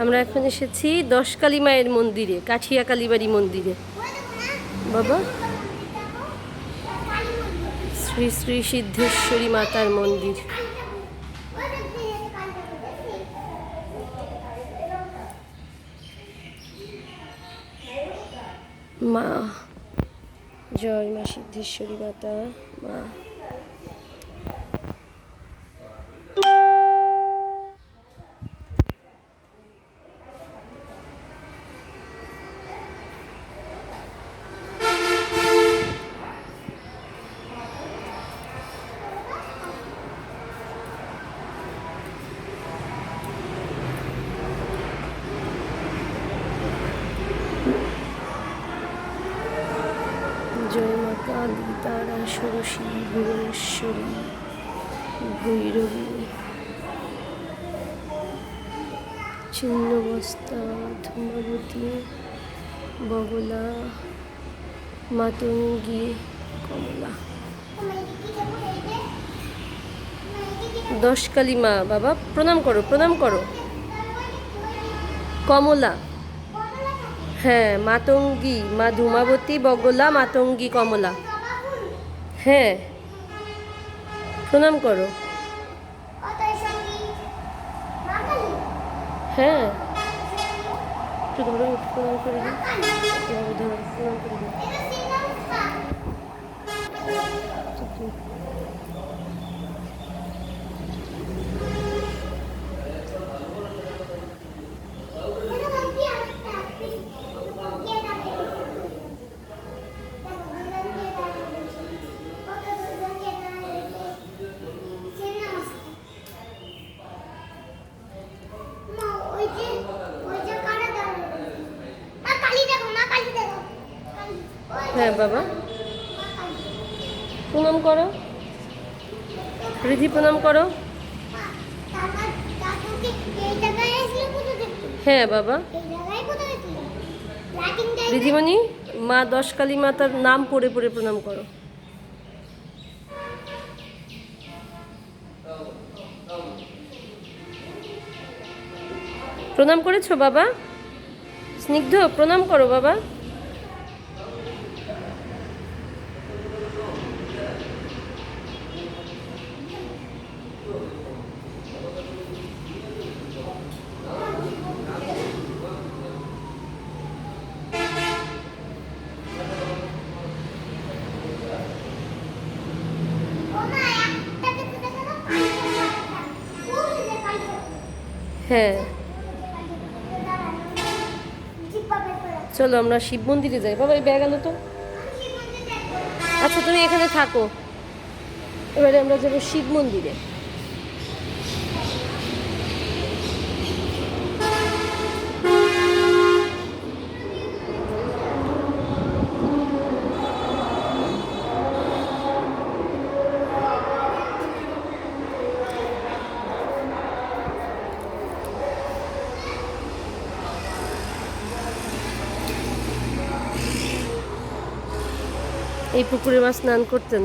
আমরা এখন এসেছি দশকালী মায়ের মন্দিরে, কাঠিয়া কালীবাড়ি মন্দিরে। বাবা? শ্রী শ্রী সিদ্ধেশ্বরী মাতার মন্দির। মা, জয় মা সিদ্ধেশ্বরী মাতা, মা। জয় মা তারা ষোড়শী ভুবনেশ্বরী, ভৈরবী। ছিন্নবস্তা ধূমাবতী বগলা, মাতঙ্গী, কমলা। দশকালী মা, বাবা, প্রণাম করো প্রণাম করো। কমলা। হ্যাঁ মাতঙ্গী, মা ধূমাবতী বগলা, মাতঙ্গী, কমলা। হ্যাঁ। প্রণাম করো। হ্যাঁ। একটু ধরো প্রণাম করে দিই ধরো প্রণাম করে দিন হ্যাঁ বাবা। প্রণাম করো। রিধি, প্রণাম করো। হ্যাঁ বাবা। দিদিমণি মা দশকালী মাতার নাম পড়ে পড়ে প্রণাম করো। প্রণাম করেছ, বাবা? স্নিগ্ধ, প্রণাম করো, বাবা। হ্যাঁ। চলো আমরা শিব মন্দিরে যাই। বাবা, এই ব্যাগ আনো তো। আচ্ছা তুমি এখানে থাকো। এবারে আমরা যাব শিব মন্দিরে। এই পুকুরে মাছ স্নান করতেন।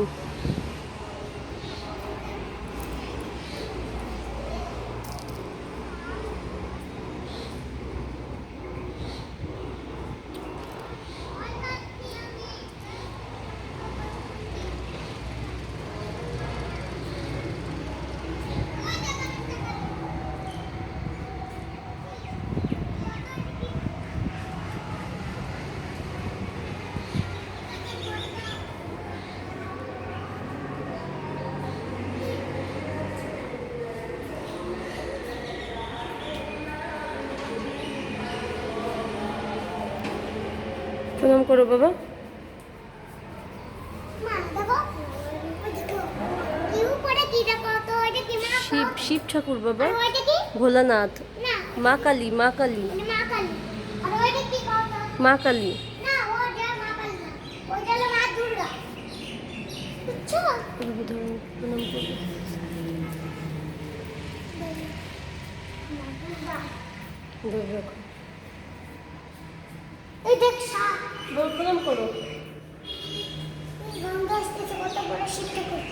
প্রণাম করো বাবা। শিব শিব ঠাকুর বাবা। ভোলানাথ। মা কালী মা কালী। মা কালী। প্রণাম রাখো। এই দেখ সাপ বল প্রণাম করো গঙ্গা আসতেছে কত বড় শিক্ষা করো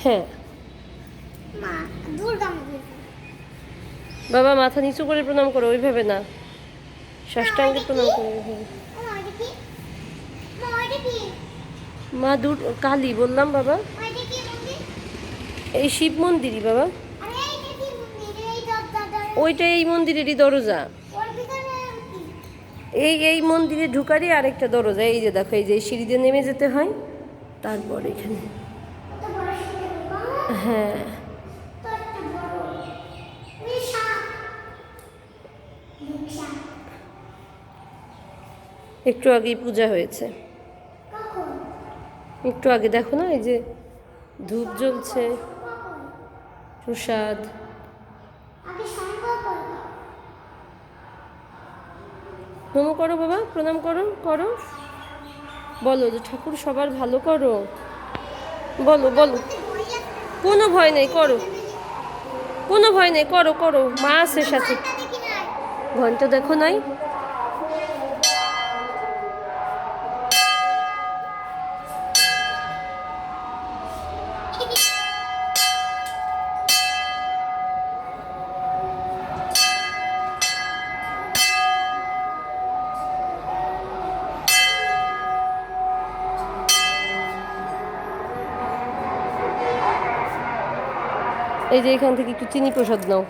হ্যাঁ। বাবা, মাথা নিচু করে প্রণাম করো ওইভাবে না। ষষ্ঠাঙ্গে প্রণাম করো ওইভাবে মা দূর কালী, বললাম বাবা। এই শিব মন্দিরই বাবা। ওইটা এই মন্দিরেরই দরজা। এই এই মন্দিরে ঢুকারই আরেকটা দরজা। এই যে দেখো, এই যে সিঁড়ি নেমে যেতে হয়, তারপর এখানে। হ্যাঁ তো একটা বড় বিশাল বিশাল একটু আগেই পূজা হয়েছে। একটু আগে দেখো না এই যে ধূপ জ্বলছে প্রসাদ। নমো করো। বাবা প্রণাম করো করো। বলো যে ঠাকুর সবার ভালো করো। বলো বলো। কোনো ভয় নেই করো। কোনো ভয় নেই করো করো। মা আছে সাথে। ঘণ্টা দেখো নাই? এই যে এখান থেকে একটু চিনি প্রসাদ নাও।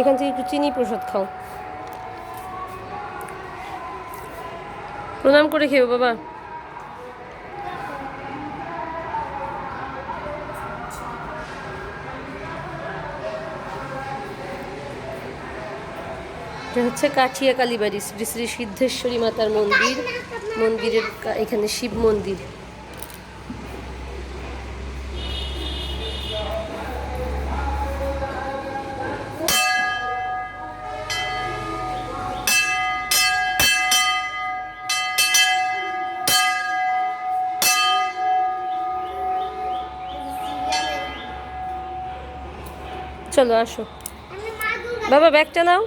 এখান থেকে একটু চিনি প্রসাদ খাও। প্রণাম করে খেও বাবা। এটা হচ্ছে কাঠিয়া কালীবাড়ি শ্রী শ্রী সিদ্ধেশ্বরী মাতার মন্দির। মন্দিরের এখানে শিব মন্দির। চলো, আসো। বাবা, ব্যাগটা নাও।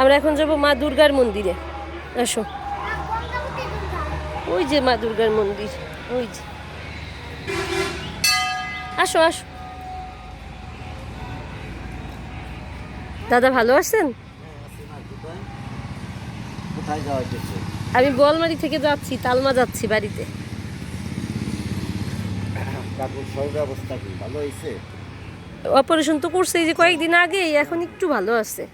আমরা এখন যাব মা দুর্গার মন্দিরে। আসো। ওই যে মা দুর্গার মন্দির, ওই যে। আসো আসো। দাদা, ভালো আছেন? আমি বলমারি থেকে যাচ্ছি, তালমা যাচ্ছি বাড়িতে। কাকুর শরীর অবস্থা কি ভালো হয়েছে অপারেশন তো করছে এই যে কয়েকদিন আগে এখন একটু ভালো আছে।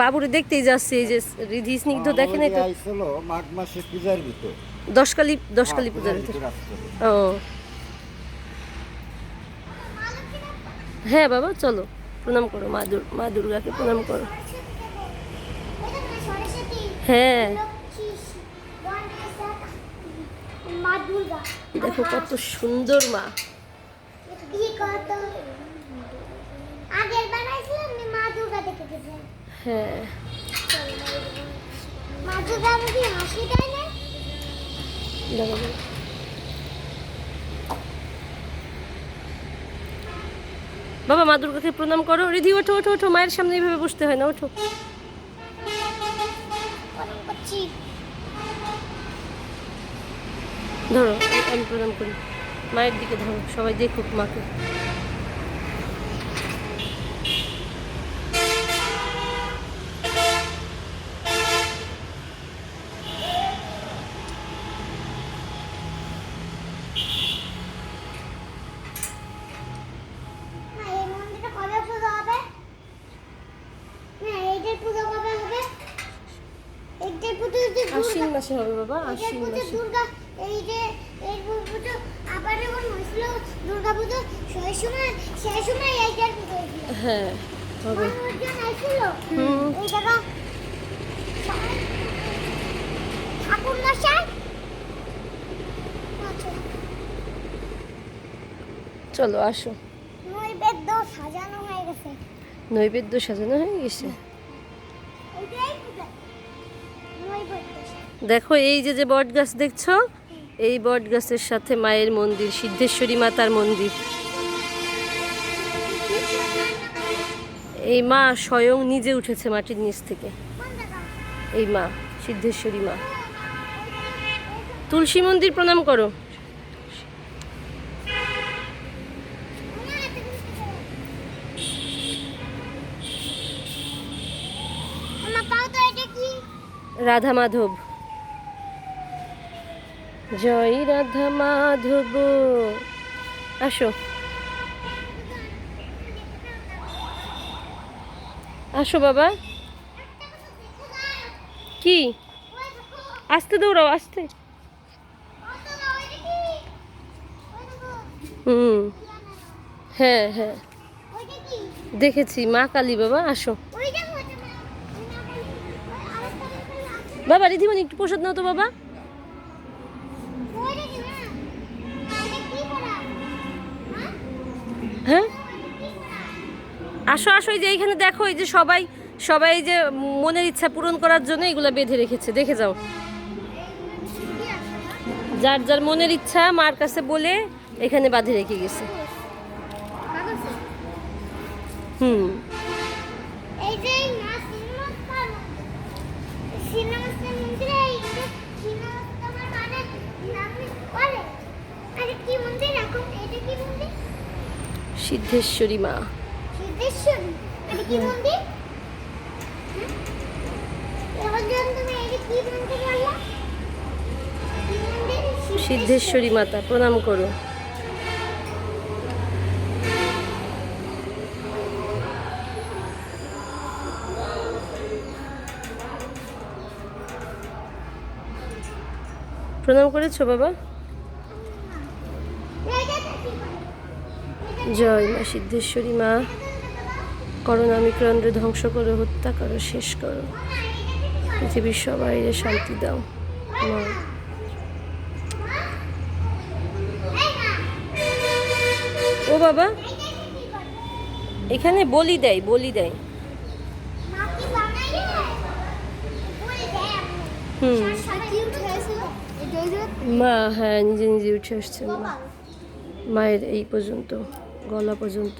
বাবুরে দেখতেই যাচ্ছে এই যে রিধি স্নিগ্ধ দেখে নাই তো? আইছিল মাঘ মাসে পূজার ভিতর। দশকালি দশকালি পূজার ভিতর। ও। হ্যাঁ বাবা চলো প্রণাম করো মা দুর মা দুর্গাকে প্রণাম করো। হ্যাঁ লক্ষ্মী গণেশ মা দুর্গা দেখো কত সুন্দর মা। হ্যাঁ। মা দুর্গা বুঝি হাসি দেয় না দেখো, দেখো। বাবা মা দুর্গাকে প্রণাম করো। রিধি ওঠো ওঠো ওঠো। মায়ের সামনে এইভাবে বসতে হয় না ওঠো। ধরো আমি প্রদান করি। মায়ের দিকে ধরো সবাই দেখুক মাকে না এই মন্দিরটা কবে পুজো হবে না এইটার পুজো কবে হবে এইটার পুজো যে আশ্বিন দুর্গা মাসে হবে বাবা আশ্বিন মাসে এই যে এই পুজো আবার যখন হয়েছিল দুর্গা পুজো সেই সময় সেই সময় এইটার পুজো হ্যাঁ হবে। হুম। এই জায়গা ঠাকুর মশাই। আচ্ছা। চলো আসো। নৈবেদ্য সাজানো হয়ে গেছে। নৈবেদ্য সাজানো হয়ে গেছে? নৈবেদ্য। সাজানো। দেখো এই যে যে বট গাছ দেখছ? এই বট গাছের সাথে মায়ের মন্দির সিদ্ধেশ্বরী মাতার মন্দির। এই মা স্বয়ং নিজে উঠেছে মাটির নিচ থেকে। এই মা সিদ্ধেশ্বরী মা। তুলসী মন্দির প্রণাম করো। রাধা মাধব। জয় রাধা মাধব। আসো। আসো বাবা। কি? আস্তে দৌড়াও, আস্তে। হুম। হ্যাঁ হ্যাঁ। দেখেছি, মা কালী বাবা, আসো। বাবা, রিধিমণি একটু প্রসাদ নাও তো বাবা ওইটা কি না এটা কি করা হ্যাঁ হ্যাঁ কি করা আসো আসো এই যে এইখানে দেখো এই যে সবাই সবাই যে মনের ইচ্ছা পূরণ করার জন্য এগুলো বেঁধে রেখেছে। দেখে যাও। যার যার মনের ইচ্ছা মার কাছে বলে এখানে বাঁধে রেখে গেছে। হুম। সিদ্ধেশ্বরী মা। এটা কি মন্দির সিদ্ধেশ্বরী মাতা প্রণাম করো। প্রণাম করেছ বাবা? জয় মা সিদ্ধেশ্বরী মা। করোনা মিক্রন্দ্র ধ্বংস করো, হত্যা করো, শেষ করো। পৃথিবীর সবাইরে শান্তি দাও, মা। ও বাবা করে? এখানে বলি দেয় বলি দেয়। হুম। মা হ্যাঁ নিজে নিজে উঠে আসছে মায়ের এই পর্যন্ত, গলা পর্যন্ত।